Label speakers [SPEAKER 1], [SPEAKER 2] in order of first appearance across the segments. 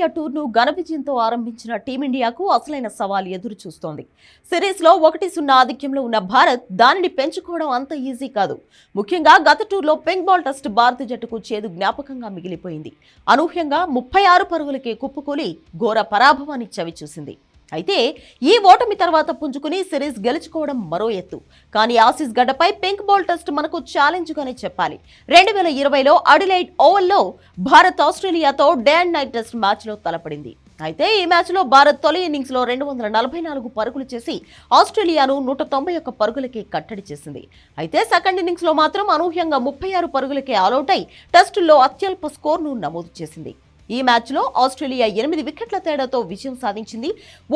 [SPEAKER 1] Australia టూర్ను ఘన విజయంతో ఆరంభించిన టీమిండియాకు అసలైన సవాల్ ఎదురు చూస్తోంది. సిరీస్లో ఒకటి సున్నా ఆధిక్యంలో ఉన్న భారత్ దానిని పెంచుకోవడం అంత ఈజీ కాదు. ముఖ్యంగా గత టూర్లో పింక్ బాల్ టెస్ట్ భారత జట్టుకు చేదు జ్ఞాపకంగా మిగిలిపోయింది. అనూహ్యంగా ముప్పై ఆరు పరుగులకే కుప్పకూలి ఘోర పరాభవాన్ని చవిచూసింది. అయితే ఈ ఓటమి తర్వాత పుంజుకుని సిరీస్ గెలుచుకోవడం మరో ఎత్తు. కానీ ఆసీస్ గడ్డపై పింక్ బాల్ టెస్ట్ మనకు ఛాలెంజ్గానే చెప్పాలి. రెండు వేల ఇరవైలో అడిలైట్ ఓవల్లో భారత్ ఆస్ట్రేలియాతో డే అండ్ నైట్ టెస్ట్ మ్యాచ్లో తలపడింది. అయితే ఈ మ్యాచ్లో భారత్ తొలి ఇన్నింగ్స్లో రెండు వందల నలభై నాలుగు పరుగులు చేసి ఆస్ట్రేలియాను నూట తొంభై ఒక్క పరుగులకే కట్టడి చేసింది. అయితే సెకండ్ ఇన్నింగ్స్లో మాత్రం అనూహ్యంగా ముప్పై ఆరు పరుగులకే ఆలౌట్ అయి టెస్టుల్లో అత్యల్ప స్కోర్ను నమోదు చేసింది. ఈ మ్యాచ్లో ఆస్ట్రేలియా ఎనిమిది వికెట్ల తేడాతో విజయం సాధించింది.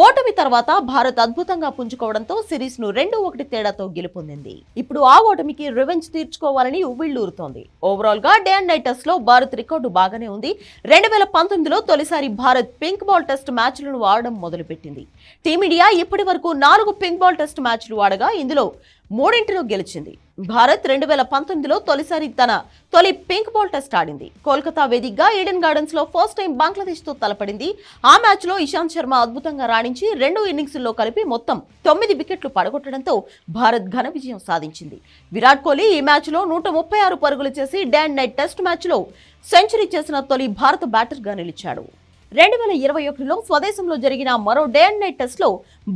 [SPEAKER 1] ఓటమి తర్వాత భారత్ అద్భుతంగా పుంజుకోవడంతో సిరీస్ను రెండు ఒకటి తేడాతో గెలుపొందింది. ఇప్పుడు ఆ ఓటమికి రివెంజ్ తీర్చుకోవాలని ఉవ్విళ్ళూరుతోంది ఓవరాల్గా డే అండ్ నైట్ టెస్ట్లో భారత్ రికార్డు బాగానే ఉంది. రెండు వేల పంతొమ్మిదిలో తొలిసారి భారత్ పింక్ బాల్ టెస్ట్ మ్యాచ్లను ఆడడం మొదలుపెట్టింది. టీమిండియా ఇప్పటి వరకు నాలుగు పింక్ బాల్ టెస్ట్ మ్యాచ్లు ఆడగా ఇందులో మూడింటిలో గెలిచింది. భారత్ రెండు వేల పంతొమ్మిదిలో తొలిసారి తన తొలి పింక్ బాల్ టెస్ట్ ఆడింది. కోల్కతా వేదికగా ఈడెన్ గార్డెన్స్లో ఫస్ట్ టైం బంగ్లాదేశ్తో తలపడింది. ఆ మ్యాచ్లో ఇషాంత్ శర్మ అద్భుతంగా రాణించి రెండు ఇన్నింగ్స్లో కలిపి మొత్తం తొమ్మిది వికెట్లు పడగొట్టడంతో భారత్ ఘన విజయం సాధించింది. విరాట్ కోహ్లీ ఈ మ్యాచ్లో నూట ముప్పై ఆరు పరుగులు చేసి డే అండ్ నైట్ టెస్ట్ మ్యాచ్లో సెంచరీ చేసిన తొలి భారత బ్యాటర్గా నిలిచాడు. రెండు వేల ఇరవై ఒకటిలో స్వదేశంలో జరిగిన మరో డే అండ్ నైట్ టెస్ట్లో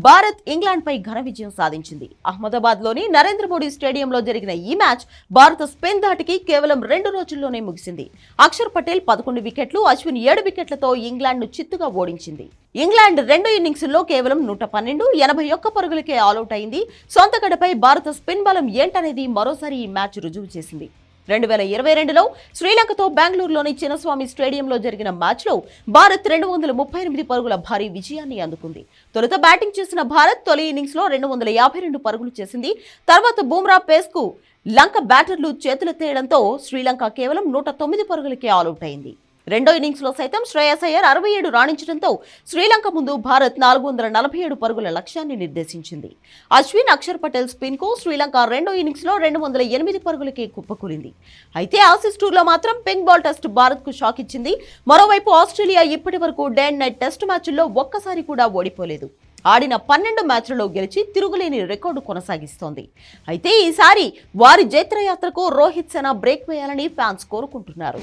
[SPEAKER 1] భారత్ ఇంగ్లాండ్ పై ఘన విజయం సాధించింది. అహ్మదాబాద్లోని నరేంద్ర మోడీ స్టేడియంలో జరిగిన ఈ మ్యాచ్ భారత స్పిన్ ధాటికి కేవలం రెండు రోజుల్లోనే ముగిసింది. అక్షర్ పటేల్ పదకొండు వికెట్లు అశ్విన్ ఏడు వికెట్లతో ఇంగ్లాండ్ను చిత్తుగా ఓడించింది. ఇంగ్లాండ్ రెండు ఇన్నింగ్స్లో కేవలం నూట పన్నెండు ఎనభై ఒక్క పరుగులకే ఆలౌట్ అయింది. సొంత గడపై భారత స్పిన్ బలం ఏంటనేది మరోసారి ఈ మ్యాచ్ రుజువు చేసింది. రెండు వేల ఇరవై రెండులో శ్రీలంకతో బెంగళూరులోని చిన్నస్వామి స్టేడియంలో జరిగిన మ్యాచ్లో భారత్ రెండు వందల ముప్పై ఎనిమిది పరుగుల భారీ విజయాన్ని అందుకుంది. తొలుత బ్యాటింగ్ చేసిన భారత్ తొలి ఇన్నింగ్స్లో రెండు వందల యాభై రెండు పరుగులు చేసింది. తర్వాత బూమ్రా పేస్కు లంక బ్యాటర్లు చేతులు తేయడంతో శ్రీలంక కేవలం నూట తొమ్మిది పరుగులకే ఆలౌట్ అయింది. రెండో ఇన్నింగ్స్లో సైతం శ్రేయస్ అయ్యర్ అరవై ఏడు రాణించడంతో శ్రీలంక ముందు భారత్ నాలుగు వందల నలభై ఏడు పరుగుల లక్ష్యాన్ని నిర్దేశించింది. అశ్విన్ అక్షర్ పటేల్ స్పిన్కు శ్రీలంక రెండో ఇన్నింగ్స్లో రెండు వందల ఎనిమిది పరుగులకి కుప్పకూలింది. అయితే ఆసిస్ టూర్లో మాత్రం పింక్ బాల్ టెస్ట్ భారత్కు షాక్ ఇచ్చింది. మరోవైపు ఆస్ట్రేలియా ఇప్పటి వరకు డే అండ్ నైట్ టెస్ట్ మ్యాచ్ల్లో ఒక్కసారి కూడా ఓడిపోలేదు. ఆడిన పన్నెండు మ్యాచ్లలో గెలిచి తిరుగులేని రికార్డు కొనసాగిస్తోంది. అయితే ఈసారి వారి జైత్రయాత్రకు రోహిత్ సెన బ్రేక్ వేయాలని ఫ్యాన్స్ కోరుకుంటున్నారు.